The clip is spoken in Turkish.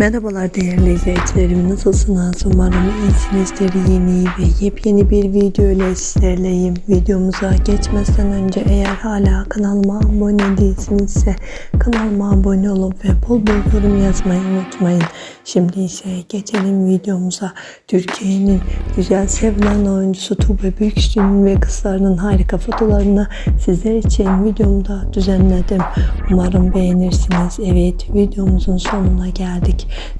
Merhabalar değerli izleyicilerim. Nasılsınız? Umarım iyisinizdir. Yeni ve yepyeni bir video ile sizlerleyim. Videomuza geçmeden önce eğer hala kanalıma abone değilsinizse kanalıma abone olup ve bol bol yorum yazmayı unutmayın. Şimdi ise geçelim videomuza. Türkiye'nin güzel sevilen oyuncusu Tuğba Büyüküstü'nün ve kızlarının harika fotolarını sizler için videomda düzenledim. Umarım beğenirsiniz. Evet videomuzun sonuna geldik